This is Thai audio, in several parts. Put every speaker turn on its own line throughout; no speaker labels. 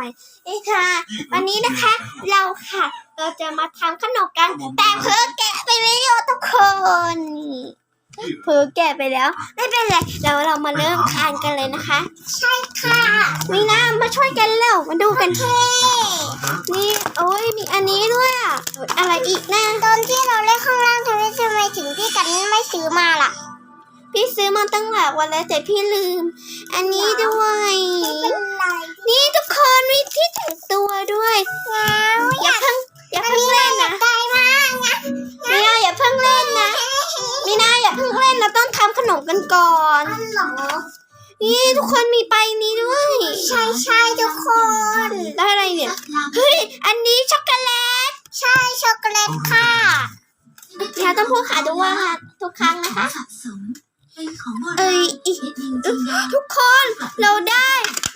ไมเอ้ค่ะ วันนี้นะคะเราค่ะ เราจะมาทำขนมกัน แต่เพิ่งแกะไปแล้วทุกคนเพิ่งแกะไปแล้ว ไม่เป็นไรเราเรามาเริ่มทานกันเลยนะคะ ใช่ค่ะมีน้ำมาช่วยกันเร็วมาดูกันเท่นี่โอ้ยมีอันนี้ด้วยอะอะไรอีกนะ
ตอนที่เราเล่นข้างล่างทำไมทำไมถึงพี่กันไม่ซื้อมาล่ะ
พี่ซื้อมาตั้งหลายวันแล้วแต่พี่ลืม อันนี้ด้วย
ไร
นี่ทุกคนมีที่แต่งตัวด้วย
แล้ว
อย่าเพิ่งอย่าเพิ่งเล่นนะ
ใจมากนะ
มีนาอย่าเพิ่งเล่นนะมีนาอย่าเพิ่งเล่นเราต้องทำขนมกันก่อน
อันเหรอ
นี่ทุกคนมีไปนี้ด้วย
ใช่ใช่ทุกคน
ได้อะไรเนี่ย เฮ้ย อันนี้ช็อกโกแลต
ใช่ช็อกโกแลตค่ะ
เราต้องพูดขาดูว่าทุกครั้งนะคะ เอ้ยอีทุกคนเราได้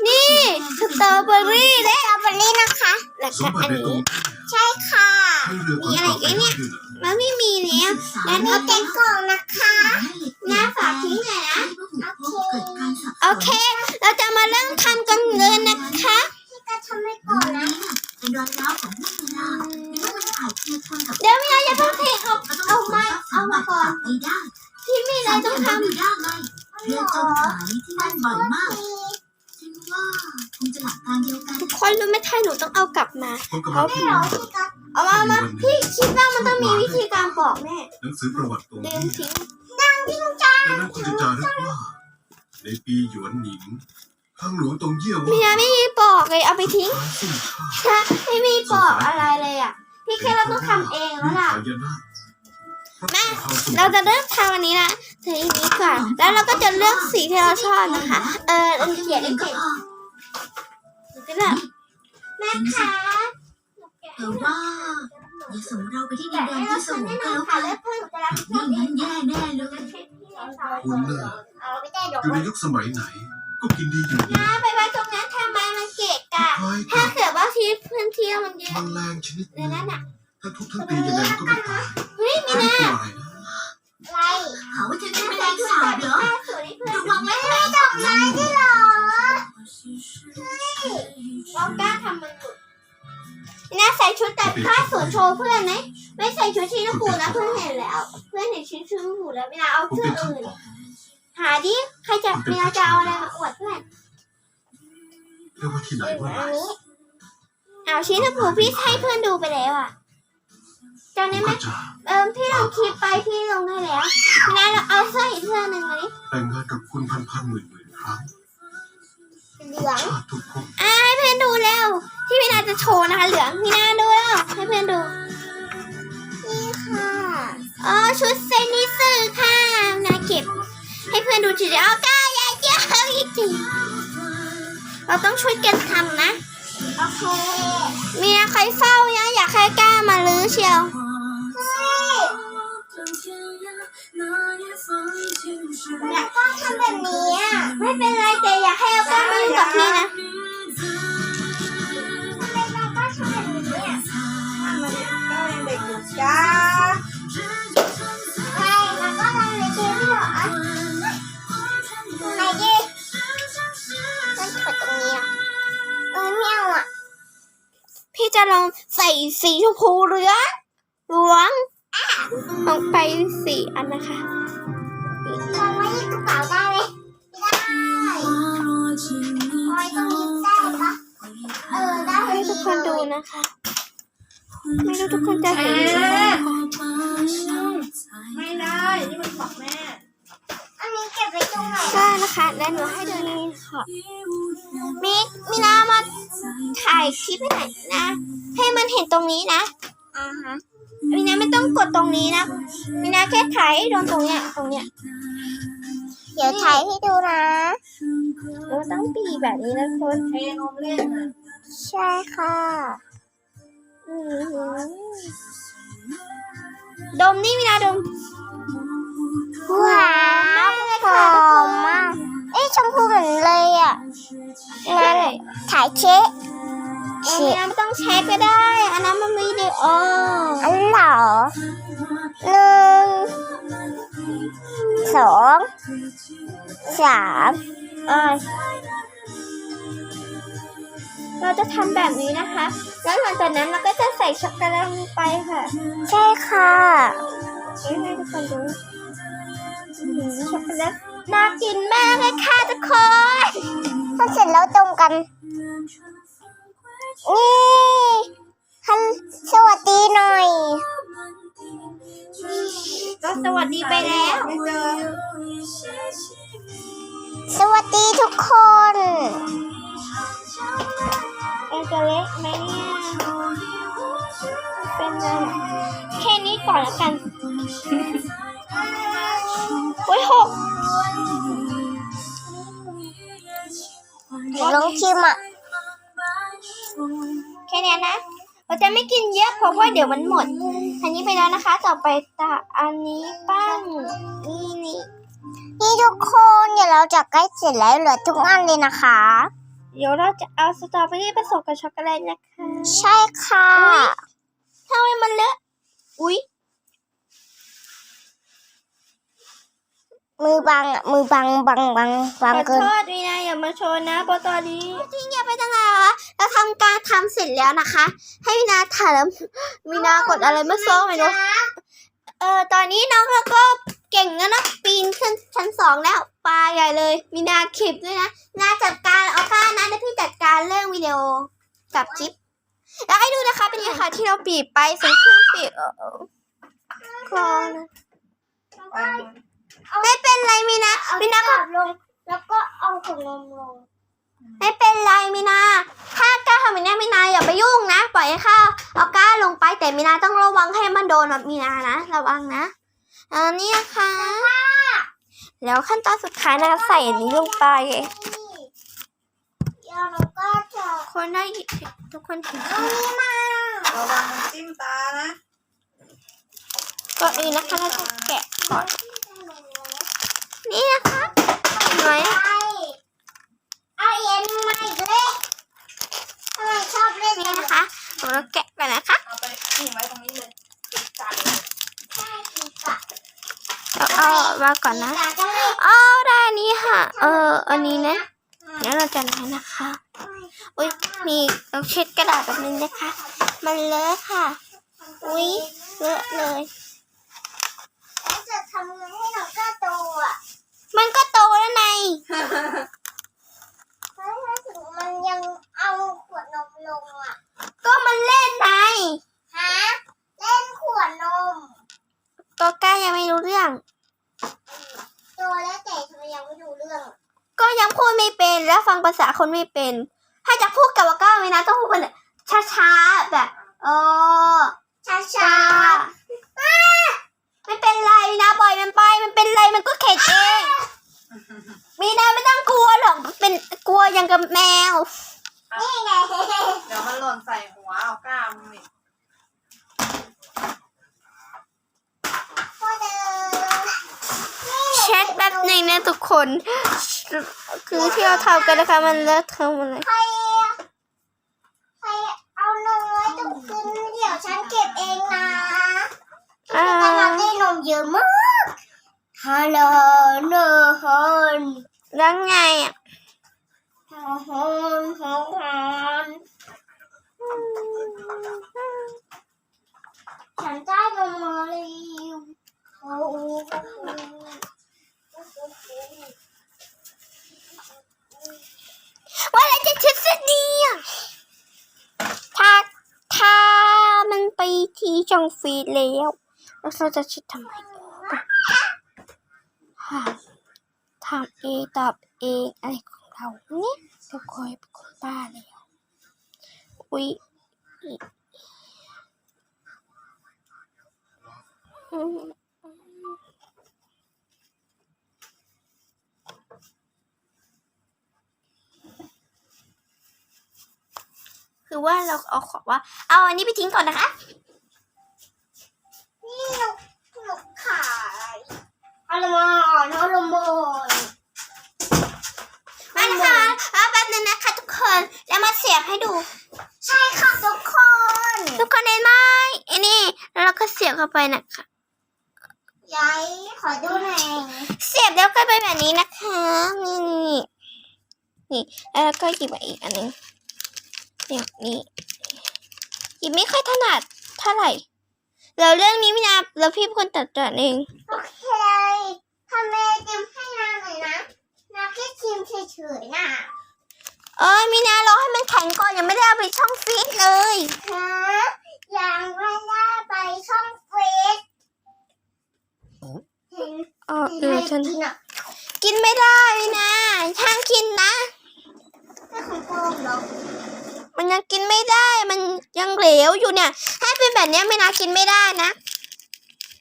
นี่สตรอเบอรี่และ
สตรอเบอรี่นะคะ
แล้ว
ส
ก็
มบั
อั
ติ
น
ในตรง
นี้
ใช่ค่ะ
ให้เรือขนส่งไปรอบเดือน
มันไม่มีแล้ว
อันนี้เต็มกล่องนะคะ
หน้าฝากทิ้งหน่อยนะโอเค เราจะมาเริ่มทำกันเลยนะคะ
พี่ก็ทำให้ก่อนนะ
เป็นรอยร้าวของพวกเราไม่ว่ามันอาจเกี่ยวข้องกับ
เดี๋ยวไม่ได้อย่าเพิ่งเทเอา
ก็ต้อง
เอามาเอามาก่อน
ไปได้
พี่มีอะไรต้องท
ดูได้ไงเรือจมขายที่นั่นบ่อยมากฉันว่าคงจะหลักการเดียวกันำ
ทุกคนรู้ไหมถ้าหนูต้องเอากลับมา
คนกำลัง
ไม่
พิ
เหร
ม
อ
พ์
พี่ก็
เอามาเอามาพี่คิดว่ามันต้องมีวิธีการบอกแม่
หนังสือประวัติตรง
เดิ
นี้
นทิ้ง
ดังนั้นคุณจะจารึกว่าในปีหยวนหนิงทางหลวงตรงเยี่ย
มี
ว่า
นะไม่มีบอกเลยเอาไปทิ้ง
ท้ายสิ้นชาติ
ไม่มีบอกอะไรเลยอะ พี่แค่เราต้องทำเองแล้วล่ะ
หายนะ
แม่เราจะเริ่มทำวันนี้นะทีนี้ก่อนแล้วเราก็จะเลือกสีที่เราชอบนะคะ เออเราเขียนเองเขียนก็ได้แม่คะ
แต่ว่าอย่าส่งเราไปที่ดิ
แกะ
นแดน
ให้เรา
ที่ส
ทำ
ว
แน่
ง
น
ก็
อน
แล้ว
ค่ะ
กัน
แล้วเพื่อนจะรับผิดชอ
ไม่
บเอ
งั้
ง
นแย่แน่เลย
คุณน่ะ
เอาไม่ได้เดี๋ยว
อยู่ในยุคสมัยไหน ก็กินดีอยู่ดี
นะไปไว้ตรงนั้นทำไมมันเกะกะ
คล้าย
ถ้า
กับ
เกิดว่าที่พื้นที่มันเยอะ
แมลงชนิดห
ใน
นึง
นั้นอะ
ถ้าทุบทั้งปียังไงมันก็ไม่ตาย
เฮ้ยมี
ไม่
นะ
กลัวอะไรนะ
ไร
หาว่าฉันเป็นแมลงสาบเหรอ
ผ้าสวยให้เพื่อน
ระวังไว้ให้
ดอกไม้ที่เหรอ
เรากล้าทำมันหลุดนะใส่ชุดแต่ผ้าสวยโชว์เพื่อนไหมไม่ใส่ชุดชีนผูนะเพื่อนเห็นแล้ว เพื่อนเห็นชุดชีนผูแล้วไม่นาเอา
ผม
เสื้
เป็
อน
ทั้ง
อื่น
ปอก
หาดิใครจะเวลาจะเอาอะไรมาอวดเพื่อน
เรียกว่าที่ไหนว่า
อันนี้เอาชิ้นน้ำผูพี่ให้เพื่อนดูไปแล้วอะ จำได้ไหม
ก็จะ
เออพี่ลงคลิปไปพี่ลงให้แล้วงั้นเราเอาเสื้ออีกเสื้อหนึ่งมาดิ
แต่งงานกับคุณพันพันหมื่นหมื่นครั้ง
เหลือง
ชาติทุกภพ
อ่าให้เพื่อนดูแล้วที่พี่นาจะโชว์นะคะเหลืองพี่นาดูแล้วให้เพื่อนดู
นี่ค่ะ
อ๋อชุดเซนิสึค่ะนาเก็บ ให้เพื่อนดูจุดเอาก้าอย่าเยอะอีกทีเราต้องช่วยกันทำนะ
โอเค
มีใครเฝ้ายังอยากให้กล้ามาลื้อเชียว
อยากต้องทำแบบนี้อะ
ไม่เป็นไรแต่อยากให้เอากล้ามาอยู่กับพี่นะ
ทำไมเราต้องทำแบบนี้อะ
จ้า
ใช่แล้วก็ทำในเกมเหรอไหนดิมันเปิดตรงนี้อะเออไม่เอาอะ
พี่จะลองใส่สีชมพูเหลืองเห ลืองลงไปสี่อันนะคะ
ลองไว้ในกระเป๋าได้ไหมไม่ได้ไว้ตรงนี้ได้ปะเออได้
ให้ทุกคนดูนะคะ ไม่รู้ทุกคนจะเห็นหรือเปล่านะคะ
ไม่ได้ นี่มันของแม่
อันนี้เก็บไว้ตรงไหน
ก็นะคะแล้วหนูให้ดูนี่ค่ะมีมีนามาถ่ายคลิปให้หน่อยนะ ให้มันเห็นตรงนี้นะ
อ่าฮะ
มีนาไม่ต้องกดตรงนี้นะมีนาแค่ถ่ายให้โดนตรงเนี้ยตรงเนี้ย
เดี๋ยวถ่ายให้ดูนะ
เราต้องปีแบบนี้นะคน
เทนมเล่นนะ
ใช่ค่ะ
อื้อหือดมนี่มีนาดม
ว้าวหอมมากเอ้ยชมพูเหมือนเลยอะ
นั่น
ถ่ายเช็ค
เออมีนาไม่ต้องแชร์ก็ได้ อันนั้นมันวิดีโอ
อันเหรอหนึ่งสองสาม
เออเราจะทำแบบนี้นะคะ แล้วหลังจากนั้นเราก็จะใส่ช็อกโกแลตลงไปค่ะ
ใช่ค่ะ
เอ้ยให้ทุกคนดูอื้อหือช็อกโกแลตน่ากินมากเลยค่ะทุกคน
ถ้าเสร็จแล้วตรงกัน นี่ฮันสวัสดีหน่อย
ก็สวัสดีไปแล้ว
ไม่เจอ
สวัสดีทุกคน
เอจะเล็กไหมเนี่ยเป็นไงแค่นี้ก่อนละกันโอ้ยหก
เดี๋ยวลองชิมอะ
แค่เนี้ยนะ เราจะไม่กินเยอะเพราะว่าเดี๋ยวมันหมด อันนี้ไปแล้วนะคะ ต่อไปตาอันนี้ปั้งนี่นี่
นี่ทุกคนเดี๋ยวเราจะใกล้เสร็จแล้วเหลือทุกอันเลยนะคะ
เดี๋ยวเราจะเอาสตรอเบอรี่ผสมกับช็อกโกแลตนะคะ
ใช่ค่ะ
ทำไมมันเลอะ อุ๊ย
มือบังอะมือบังบังบังบัง
ขอ
เกิน
โทษวีนาอย่ามาโชว์นะเพราะตอนนี้จริงอย่าไปตั้งนานนะคะเราทำการทำเสร็จแล้วนะคะ ให้วีนาถ่ายแล้ววีนากดอะไรเมื่อโซ่ไม่รู้เออตอนนี้น้องเขาก็เก่งแล้วนะปีนขึ้นชั้นสองแล้วปลาใหญ่เลยมีนาคลิปด้วยนะนาจัดการเอาก้านะเดี๋ยวพี่จัดการเรื่องวิดีโอกับคลิปแล้วให้ดูนะคะเป็นยังไงคะที่เราปีบไปส่งเครื่องปีบเออเออคลอนะ ไม่เป็นไรมีนามีนาก็
ลง แล้วก็เอาถุงนมลง
ไม่เป็นไรมีนา ถ้าก้าทำแบบนี้มีนาอย่าไปยุ่งนะ ปล่อยให้ข้าวเอาก้าลงไปแต่มีนาต้องระวังให้มันโดนแบบมีนานะ ระวังนะอันนี้นะคะ แล้วขั้นตอนสุดท้ายนะคะใส่อันนี้ลงไป
นี่แล้วก็จะ
คนได้ทุกคนเห็น
เอานี่มา
ระวังมันจิ้มตานะ
ก่อนอื่นนะคะเราจะแกะก่อน นี่นะคะเห็นไหม
ไปเอาเย็นมาอีกเลยทำไมชอบเล่น
นี่
นะ
คะเราแกะกันะคะ
เอาไปทิ้งไว้ตรงนี้เลยปิดจาน
ใช่ดีกว่า
เราเอามาก่อนนะ
อ๋
อได้นี้ค่ะ เออ อันนี้นะแล้วเราจะไหนนะคะอุ้ยมีเราเช็ดกระดาษแบบนึงนะคะ มันเลอะค่ะ อุ้ยเลอะเลย
แล้วจะทำไงให้น้องกล้าโตอะ
มันก็โตแล้วไง
เฮ้ยถ้าถึงมันยังเอาขวดนมลงอะ
ก็มันเล่นไง
ฮะ เล่นขวดนม
ตัวกล้ายังไม่รู้เรื่อง
ตัวแล้วแต่ทำไมยังไม่ดูเรื่องอะ
ก็ยังพูดไม่เป็นแล้วฟังภาษาคนไม่เป็น ถ้าจะพูดกับว่าก้าไม่นะต้องพูดเป็นช้าๆแบบ เออ
ช้า
ช้า ไม่เป็นไรนะปล่อยมันไป มันเป็นไรมันก็เข็ดเองมีนาไม่ต้องกลัวหรอกเป็นกลัวอย่างกับแมว
ๆนี่ไง
เดี๋ยวมันหล่นใส่หัวเอากล้ามนี่
พ่อเดิน
เช็ดแป๊บหนึ่งนะทุกคน คือที่เราทำกันนะคะมันเลอะเทอะหมดเลย
ใครอะใครเอานมไว้ตรงคืนเดี๋ยวฉันเก็บเองนะ
อ่า
แต่เราได้นมเย อะมากฮัลโหลเนฮอน
แล้วไงอะ
ฮอนฮอนฮอนฉันได้นมมาแล้วโอ้โห
ว่าอะไรจะทฤษฎีอะถ้าถ้ามันไปที่ช่องฟีดแล้ว แล้วเราจะชิดทำไมค่ะทำเองตอบเองอะไรของเราเนี่ยเราคอยเป็นคนบ้าแล้วอุ๊ยคือว่าเราเอาขอว่า เอาอันนี้ไปทิ้งก่อนนะคะ
นี่นกนกขาย เอาละมอนเอาละมอน
มานะคะเอาแป๊บนึงนะคะทุกคน แล้วมาเสียบให้ดู
ใช่ค่ะทุกคน
ทุกคนเห็นไหมไอ้นี่แล้วเราก็เสียบเข้าไปนะคะ
ยายขอดูหน่อย
เสียบแล้วก็เป็นแบบนี้นะคะ นี่นี่นี่นี่แล้วเราก็หยิบมาอีกอันหนึงอย่างนี้ยิบไม่ค่อยถนัดเท่าไหร่ แล้วเรื่องนี้มินาแล้วพี่เป็นคนตัดต่อเอง
โอเคทำเมจิมให้นาหน่อยนะนาแค่ชิมเฉยๆน่ะ
เอ้ยมินารอให้มันแข็งก่อนยังไม่ได้เอาไปช่องฟรีซเลย
ฮะยังไม่ได้ไปช่องเฟสเห็น
เออเอ
เห็น
อ
ให้
ฉัน
กินอะ
กินไม่ได้มินาห้ามกินนะ
ไม่ของโกงเหรอ
มันยังกินไม่ได้ มันยังเหลวอยู่เนี่ยถ้าเป็นแบบเนี้ยมินากินไม่ได้นะ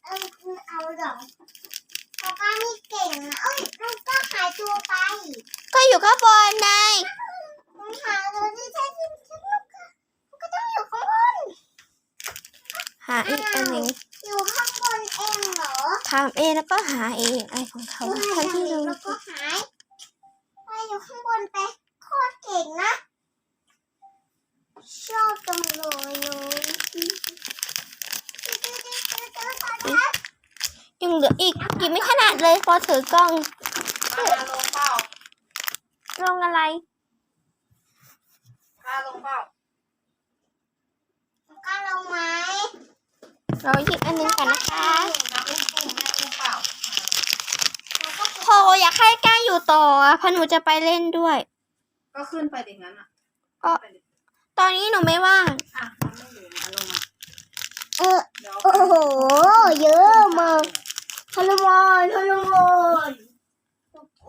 เออคุณเอาเหรอพ่อป้านี่เก่งนะเอ้ยลูกก็หายตัวไป
ก็อยู่ข้างบนนาย
คุณหาเลยที่ใช่ที่ฉันลูกก็มันก็ต้องอยู่ข้างบน
หาอีกอันหนึ่ง
อยู่ข้างบนเองเหรอ
ทำเองแล้วก็หาเองไอของเขา
อยู่
ใคร
ข้างบ
ที่
น
รู้
แล้วก็หาย ไปอยู่ข้างบนไปโคตรเก่งนะ ชอบจังเลยเนอะ
ยังเหลืออีกกินไม่ขนาดเลยพอถือกล้อง
พาลงเปล่า
ลงอะไร
พาลงเปล่า
กล้าลงไหม
เราหยิบอันหนึงก่อนนะคะ
น้ำอุ้มอุ้มแม่อุ้มเปล่า
แล้วก็
โหอยากให้กล้าอยู่ต่ออะเพราะหนูจะไปเล่นด้วย
ก็ขึ้นไปดิงั้นอะ
อ๋อ ตอนนี้หนูไม่ว่าง
อะมันไม่อยู่นะลงมา
เออ
เดี๋ยว
โอ้โห เยอะมากฮานุมานฮานุมาน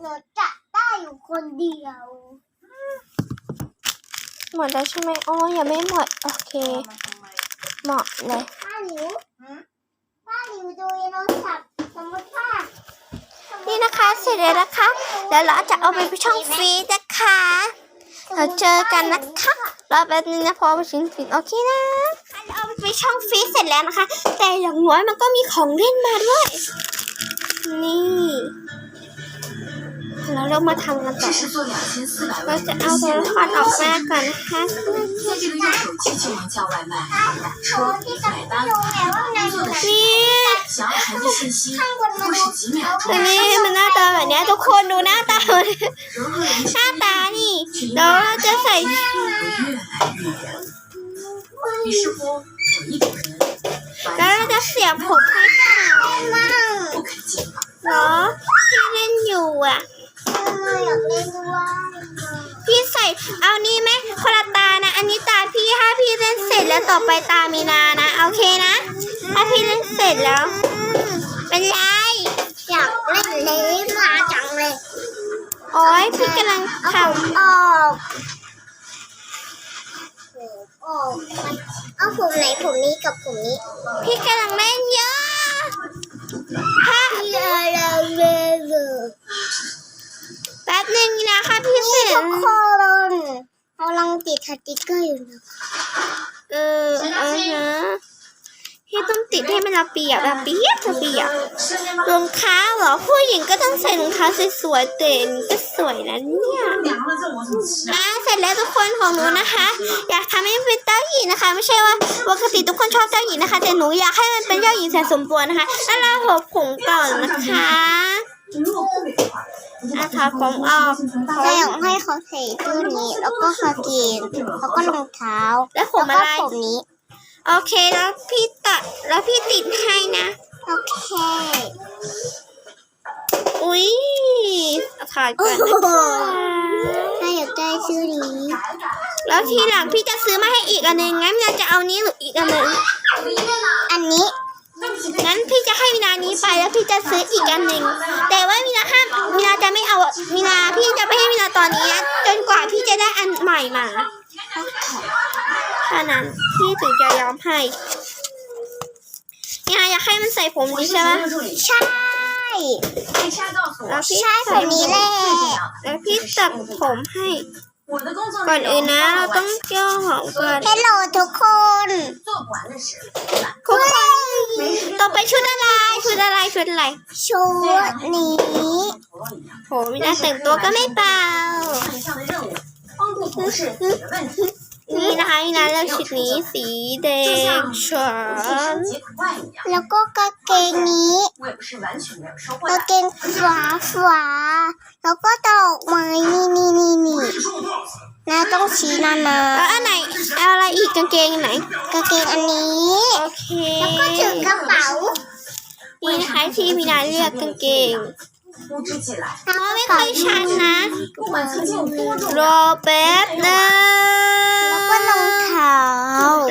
หนูจะได้อยู่คนเดียว
หมดแล้วใช่ไหมอ๋อยังไม่หมด โอเค
เอามาทำไม
เหมาะเลย
ป้าหลิว
หืม
ป้าหลิวดูโทรศัพท์สมมติว่า
นี่นะคะ เสร็จแล้วนะคะ แล้วเราจะเอาไปช่องฟรีดนะคะ เราเจอกันนะคะรอแป๊บนึงนะพอไปชิ้นฟินโอเคนะเราเอาไปช่องฟีเสร็จแล้วนะคะ แต่อย่างน้อยมันก็มีของเล่นมาด้วย นี่ แล้วเรามาทำกันต่อเราจะเอาโทรศัพท์ออกมาก่อนนะคะ
นี่นี่มั
นหน้าตาแบบนี้ทุกคนดูหน้าตาหน้าตานี่เราจะใส่แล้วเราจะเสียบผมให้
เขา
เหรอที่เล่นอยู่อะ
อยากเล่นด้วย
พี่ใส่เอานี่ไหมคนละตานะ อันนี้ตาพี่ถ้าพี่เล่นเสร็จแล้วต่อไปตามีนานะโอเคนะ ถ้าพี่เล่นเสร็จแล้ว เป็นไร
อยากเล่นเลยมาจังเลย
โอ้ยพี่กำลัง
เอา
ท
ผมออกโอ้เอาผมไหนผมนี้กับผมนี้ำ
พี่กำลังเล่นเยอะถ้า
เลย
แป๊บหนึ่งนะคะพี่เสน
ทุกคนกำลังติดสติ๊กเกอร์อยู่นะคะ
เออเออฮะที่ต้องติดให้มันระเปียบระเปียกระเปียกรองเท้าเหรอผู้หญิงก็ต้องใส่รองเท้าสวยๆเต่นก็สวยนะเนี่ยอะเสร็จแล้วทุกคนของหนูนะคะ อยากทำให้เป็นเต้าหญิงนะคะ ไม่ใช่ว่าปกติทุกคนชอบเต้าหญิงนะคะ แต่หนูอยากให้มันเป็นเจ้าหญิงแสนสมบูรณ์นะคะแล้วเราหบผงก่อนนะคะ อาทาผมออก
แต่อยากให้เขาใส่ตัวนี้ แล้วก็สกรีนแล้วก็รองเท้า
แล้วผม
แล้ว
อะ
ก็
ไร
ผมนี้
โอเคแล้วพี่ตัดแล้วพี่ติดให้นะ
โอเค
อุ้ยถ่ายก่อนนะคะ
ถ้าอยากได้ชื่อนี้
แล้วทีหลังพี่จะซื้อมาให้อีกอันหนึ่งงั้นเราจะเอานี้หรืออีกอันหนึ่ง
อันนี้
งั้นพี่จะให้มินานี้ไปแล้วพี่จะซื้ออีกอันหนึ่งแต่ว่ามินาห้ามมินาจะไม่เอามินาพี่จะไม่ให้มินาตอนนี้นะจนกว่าพี่จะได้อันใหม่มาเท่านั้นพี่ถึงจะยอมให้มินาอยากให้มันใส่ผมดีใช่ไหม
ใช่
แล้วพี่
ใส่ผมนี้แหละ
แล้วพี่ตัดผมให้ ก่อนอื่นนะเราต้องเกี่ยวของก่อน
ฮัลโหลทุกคน
ทุกคนต่อไปชุดอะไรชุดอะไรชุดอะไร
ชุดนี้
โหมีนาแต่งตัวก็ไม่เป
ล่า
นี่นะคะนี่นะเลือกชุดนี้สีแดงฉาน
แล้วก็กางเกงนี้กางเกงฟ้าฟ้าแล้วก็ดอกไม้นี่นี่นี่นี่นะต้องชี้นานา
อันไหนอะไรอีกกางเกงไหน
กางเกงอันนี้
โอเค
แล้วก็ถือกระเป๋า
นี่นะคะที่มีนาเลือกกางเกง น้องไม่ค่อยชันนะ รอแป๊บนะ
แล้วก็รองเท้า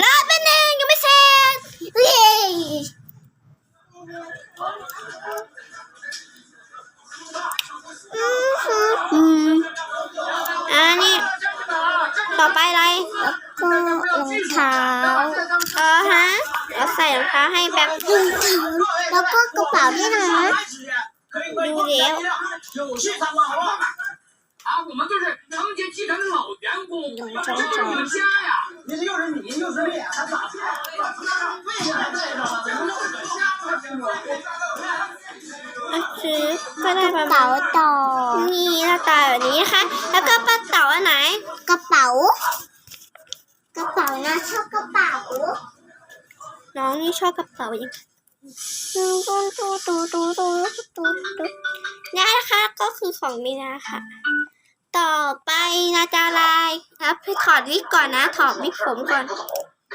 ร
อแป๊บนึงยังไม่เสร็จ
เย้
อืมอันนี้ต่อไปอะไรแล้ว
ก็รองเท้า
เออฮะเราใส่รองเท้าให้แบบรองเท้า
แล้วก็กระเป๋าด้วยนะ
撸碟。啊，我们就是承接继承的老员工，这是你们家呀！你这又是你又是你，还咋地？为啥带上了？这不就是瞎
子吗？是快带上宝岛，你
那岛，你还还个宝岛来？个宝，个宝呢？ชอบกระเป๋า
น้องนี่ชอบกระเป๋ายัง นี่นะคะก็คือของมีนาค่ะ ต่อไปนาจาลายครับถอดวิกก่อนนะ ถอดวิกผมก่อน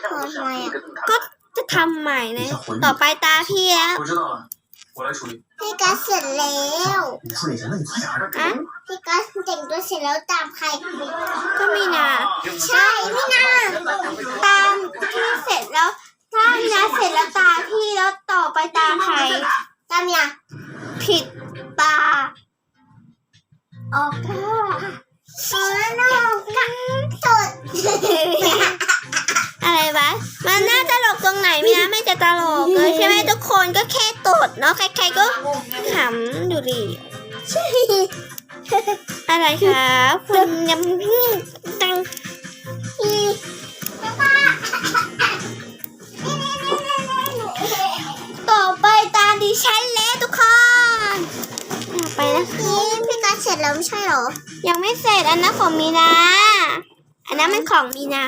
ถอดอะไมอะ
ก็จะทำใหม่นะ ต่อไปตาพี่แล้ว
พี่กัสเสร็จแล้ว
อะ
พี่กัสแต่งตัวเสร็จแล้วตามใคร
ก็มีนา
ใช่มีนา
ตามพี่เสร็จแล้ว ถ้ามีนาเสร็จแล้วตาพี่แล้วต่อไปตาใคร
ตามยัง
ผิดตา
ออกก็อ๋อนอกกันสด
อะไรวะมันน่าตลกตรงไหนมีนะไม่จะตลกเลยใช่ไหมทุกคนก็แค่ตดเนาะใครๆก็ขำอยู่ดีอะไรครับคุณยังตัง ไปตามดิฉันแล้วทุกคนต่อไปนะ
นี่พี่กัสเสร็จแล้วไม่ใช่เหรอ
ยังไม่เสร็จอันนั้นของมีนา อันนั้นมันของมีนา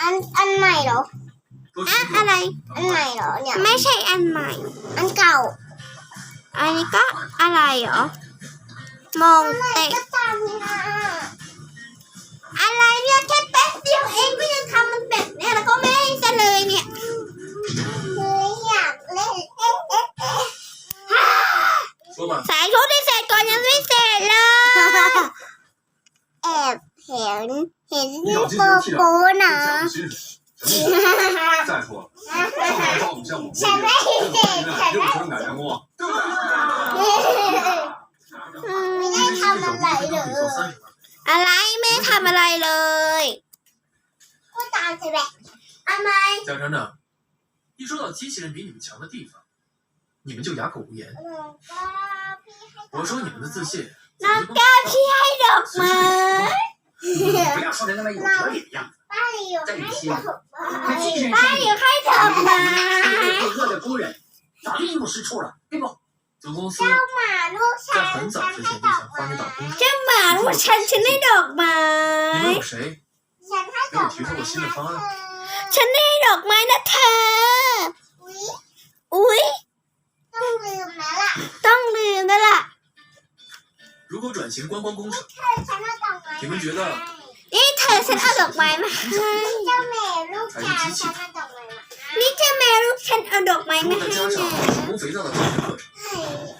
อันอันใหม่เหรอ
อะอะไร
อันใหม่เหรอเนี่ย
ไม่ใช่อันใหม่
อันเก่า
อันนี้ก็อะไรเหรอ มองเตะ
ก็ตามพี่นา
อะไรเนี่ยแค่แป๊บเดียวเองก็ยังทำมันแบบเนี้ยแล้วก็ไม่ให้ซะเลยเนี่ย
พูา
ใส่
ชุดวิเศษก่อนยังวิเศษเลย
แอบเห็นเห็นที่โปโปนะ
再说，上海找我们项目，什么意思？又成
奶奶，
ไม่ได้ทำอะไรเลย
อะไรไม่ทำอะไรเลย
ก็ตามใช่ไหมทำไเจ้า
กนั้นอะ 一说到机器人比你们强的地方，你们就哑口无言。我说你们的自信，
你们
不要说的那么有道理的样
子。但你希望机器人面前，面对
最弱的敌人，咋就一无所知了？对不？总公司在很早之前就想
发起讨论，讨论机器人。
你们有谁没有提出过新的方案？
ฉันให้ดอกไม้นะเธอ
อุ๊ย
อุ๊ย
ต้องลืมแล้วล่ะ
ต้องลืมแล้วล่ะ
如果转型观光工程，
เธอฉันเอาดอกไม้
你们觉得
นี่เธอฉันเอาดอกไม้มาให้
เจ้าแม่ลูกชายฉันเอาดอกไม้มาให้
นี่เจ้าแม่ลูกฉันเอาดอกไม้
如
มา
果再
ให้
加上
เนี่ย
手工肥皂的教学课程，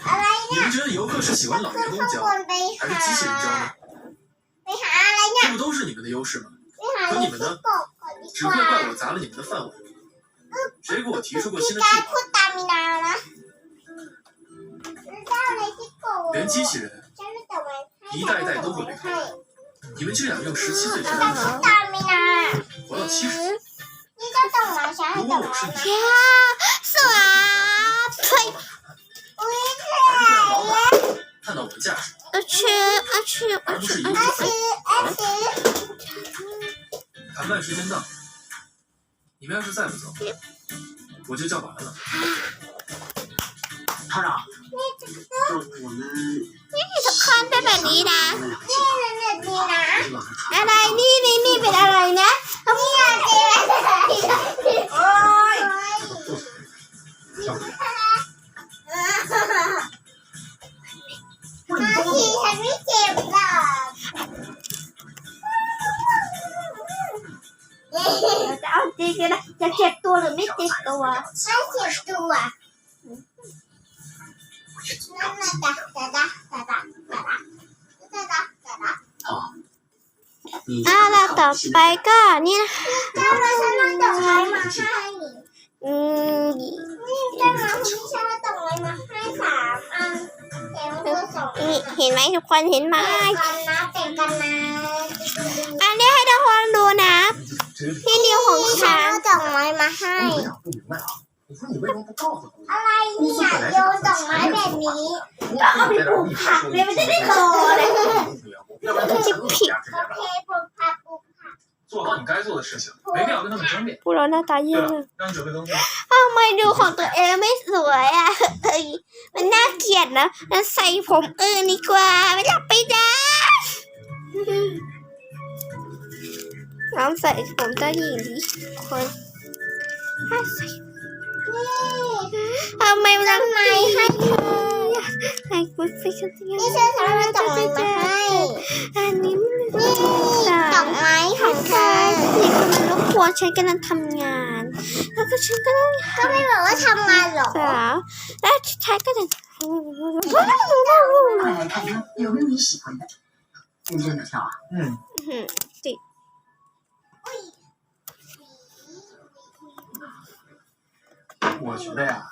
อะไร
你们觉得游客是喜欢老
ขึ้
员
น
工
ข้าง
教
บ，นไป
还
หา
是机器人教呢？
ไปหาอะไรเนี่ย
这不都是你们的优势吗？
ไปหาอะไรที่กบก่อนดี
只会怪我砸了你们的饭碗。谁给我提出过新的计划？连机器人，一代代都会被淘汰。你们就想用十七岁
就能
活到七十？如果我是你，是啊，呸！看到我。而
且而且而且而且。
谈判时间到。你们要是再不走我就叫保安了。
厂长我们
你给是宽
带买梨呢你给他宽
带买梨呢你给他宽带买梨呢你给他买
梨呢你给他买梨呢他
不
要梨
了
他
要
梨了 ไป
ก็นี่นะคะ
แล้วมันมันตกไม้มาให้
อืม
นี่ได้มาที่ชาตกไม้มาให้สามอันเห็นมสอง
เห็นไหมทุกคนเห็นไหมอันนี้ให้ทุกคนดูนะ
พี่เลี้
ยวของ
ฉันงตกไม้มาให้ อะไรเนี่ยโยนดอกไม้แบบนี้
ก็เอาไปปลูกผักเลยมันจะได้โตเลยจะผิด
โอเค
做好你该做的事情，没必要跟他们争辩。
พวกเราหน้าตาเยี่
对
ยม
了
เลย
，让你准备东西。
ทำไมดูของตัวเองไม่สวยอ่ะเอ้ยมันน่าเกลียดนะงั้นใส่ผมอื่นดีกว่าไม่รับไปได้น้องใส่ผมเจ้าหญิงดีคนถ้าใส่ ทำไมมัน
ดอกไมให้เธอ
ใส่กุ๊ดไปฉันจะยัง
นี่ฉันสามารถดอกไม้มาให้
อันนี้มัน
นี่ดอกไม้ของเธ
ใช่
อ
สิมันรบกวนฉันกำลังทำงาน แล้วก็ฉันก็ต้อง
ก็ไม่บอกว่าทำงานหรอ
สาวแล้วฉันก็จะ
快来火球的
呀？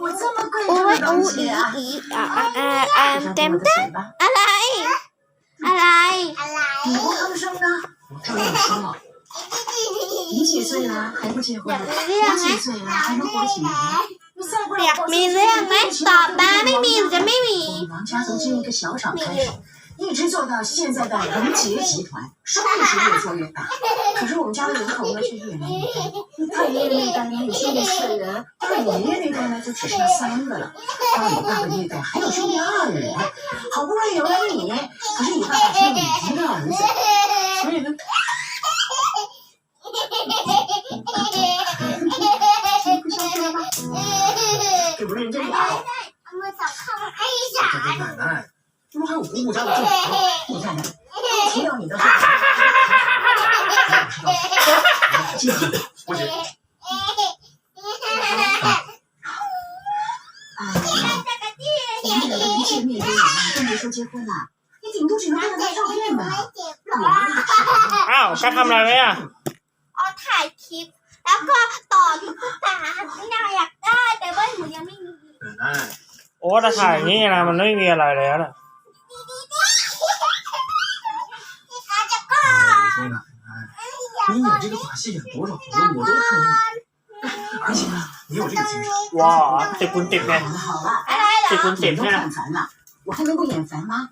我这么贵重的东西啊！
啊啊啊！等等，阿来，
阿来，阿来，
你不吭声呢？
我照样说了。
你几岁了还不结婚？我几岁了还能活几年？
อยากมีเรื่องไหมตอบมาไม่มีจะไม่มี。
我们往家族进一个小厂开始。一直做到现在的龙杰集团，生意是越做越大。可是我们家的人口呢，却越来越大。太爷爷那代呢，有兄弟四个人；二爷爷那代呢，就只剩三个了。二爸爸那代还有兄弟二人，好不容易有了你，可是你爸爸只有你一个儿子，所以呢。给不认真点啊！
给我找
看
看，
哎
呀！
奶奶。这不还有姑姑家的正房？
你看看，提到你的事，
记住，我姐，
我们两个人见面都已经都没说结婚了，你顶多只能看到张照片吧？
ไม่เจ็บหร
让
อ
我们那个时候。
อ้าวก็ทำอะไรไว้อ่ะ
เอาถ่ายคลิป แล้วก็ต่อทุกตาไม่น่าอยากได้ แต่ว่าหนูยังไม่มี
奶奶，
โอ้ถ้าถ่ายอย่างนี้นะมันไม่มีอะไรแล้วนะ
你有这个把戏演多少回了，我都看腻。而且呢，你有这个精神。
哇，这婚点片。
好了
好了，这滚点
片。烦了，我还能不眼烦吗？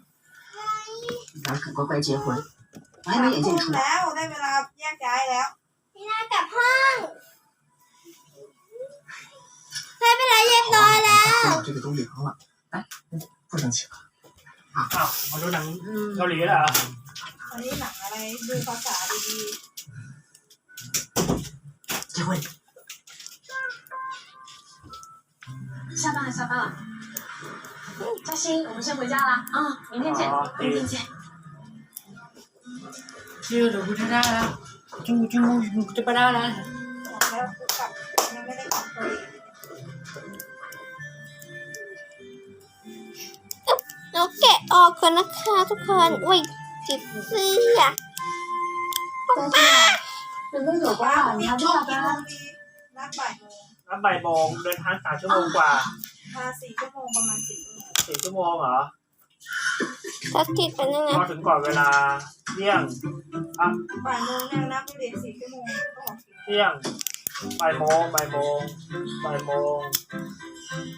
你俩可乖乖结婚，我还没眼见出来。
我那边拿烟夹一聊。你俩敢碰？那边来烟多
了。这个都凉了，来，不生气了。
啊，我都等要离了啊。 อั
นนี้หนังอะไร ดูภาษาดี
ๆเจ้าเว้ย下班了，下班了。嘉欣，我们先回家啦。啊，明天见，明天见。
这个都不知
道了，就就就不知道了。我还要补上，我们那个可以。เรา
แกะออกก่อนนะคะทุกคนอุ้ย ติดเสื้อ
ป้าเป็นเรื่องบอ
ก
ว่าน้ำชอบกี่
โมงดีนัดบ่ายโมง
รับบ่ายโมงเดินทางสามชั่วโมงกว่า
มาสี่ชั่วโมงประมาณสี่ชั่ว
สี่ชั่วโมงเหรอ
ถ้าติดเป็นยังไง
พอถึงก่อนเวลาเที่ยงอะ
บ่ายโมงเนี่นับไปเรียสี่ชั่วโมง
เที่ยงบ่ายโมงบ่ายโมงบ่ายโมง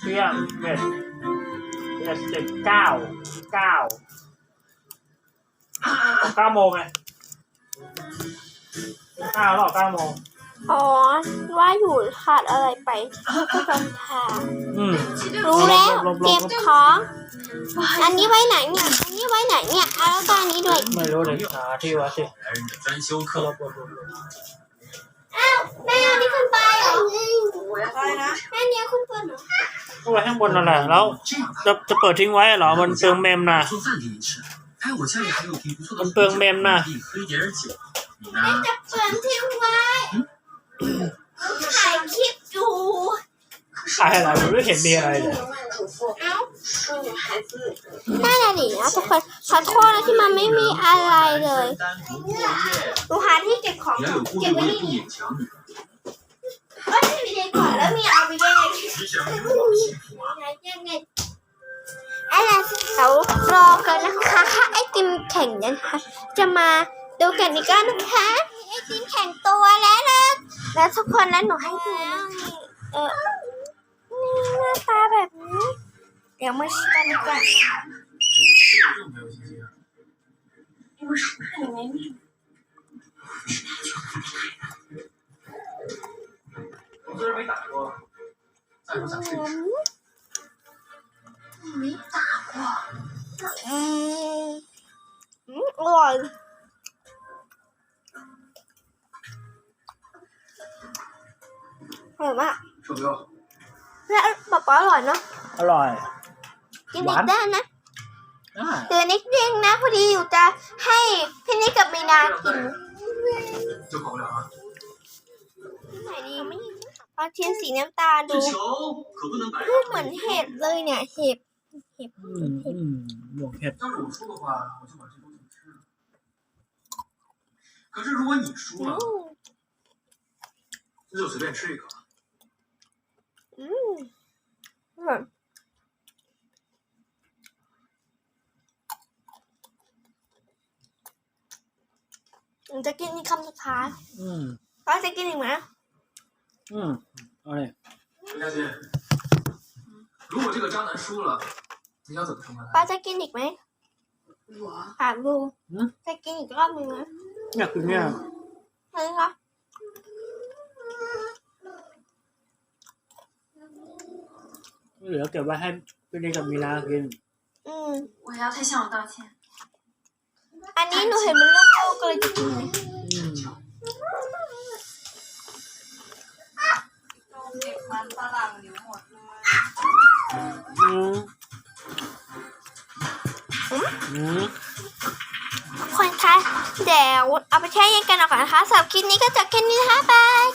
เที่ยงเสร็จเสิบเก้าเก้า เก้าโมงไงเก้าหรอเก้าโมง
อ๋อ ว่าอยู่ขาดอะไรไปที่ตรงทาง
อืม
รู้แล้ว
ลบๆๆ
เก็บของ อันนี้ไว้ไหนเนี่ย อันนี้ไว้ไหนเนี่ยเอาแล้วก็อันนี้ด้วย
ไม่รู้เดี๋ยวหาที่วะสิ
来人的专修
ล
课，
บลบลบลบ
แม่เอานี่ขึ้นไปเหรอ
อะไรนะ
แม่เนี้ยขึ้นไปเหรอ
ก็ไว้ข้างบนนั่นแหละแล้ว
这样
จะจะเปิดทิ้งไว้เหรอมันเปลืองเมมนะ
做饭给你吃。 哎，我家里还有瓶不错的
มันเปลืองเมมนะ
可以喝一点点酒。
你
ได้
呢？
จะเปิดทิ้งไว้ถ่ายคลิปอยู่
อะไรมันไม่เห็นมีอะไรเลย
เอ้าน่าจะดีนะทุกคนขอโทษนะที่มันไม่มีอะไรเลย
单独过夜，
หนูหาที่เก็บของ
也有顾
เก็
虑
บไว้
为
ใน
不
นี้
勉强你。
ก็ที่มีในก่อนแล้วมีเอาไปแยก
你想与我幸福吗？
ยังไง อะไรเรารอกันนะคะถ้าไอติมแข่งเนี่ยนะคะ จะมาดูกันอีกแล้วนะคะไอติมแข่งตัวแล้วนะแล้วทุกคนแล้วหนูให้ดูนะเออนี่หน้าตาแบบนี้ เดี๋ยวมาชิมกันดีกว่า
这个 ไม่สา
บหร
อกอืมอร่อยอรอกและปะป๊อร่อยเนาะ
อร่อย
กินอีกได้นะตื่นิดเดียวนะพอดีอยู่จะให้พี่นิกกับมีนากิน
จุของเรา
ไหนดีเอาเทียนสีน้ำตาดูเหมือนเห็ดเลยเนี่ยเห็ด
อืมอืมหมวกเห็ด
要是我输的话，我就把这东西吃了。可是如果你输
อื
了，
ม
那就随便吃一个。
อืมอร่อยหนูจะกินอีกคำสุดท้าย
อืม
ป้าจะกินอีกไหม
อืมเอาเลย
陈佳欣，如果这个渣男输了， 你想怎么惩罚
ป้า
他？
จะกินอีกไหม
我
ถามดูจะกินอีกรอบหนึงไหม
อยากกินเนี่ย
ใช่คะ
เหลือเก็บไว้ให้พี่นิกกับมีนากิน
อืม
我要他向我道歉。
อันนี้หนูเห็นมันเริ่มโตก็เลยจะกินเลย
อืม
都给完ฝรั่งอยู่หมดเลย
อืมอืม
คนคะเดี๋ยวเอาไปแช่เย็นกันเอาก่อนนะคะสำหรับคลิปนี้ก็จบแค่นี้นะคะบาย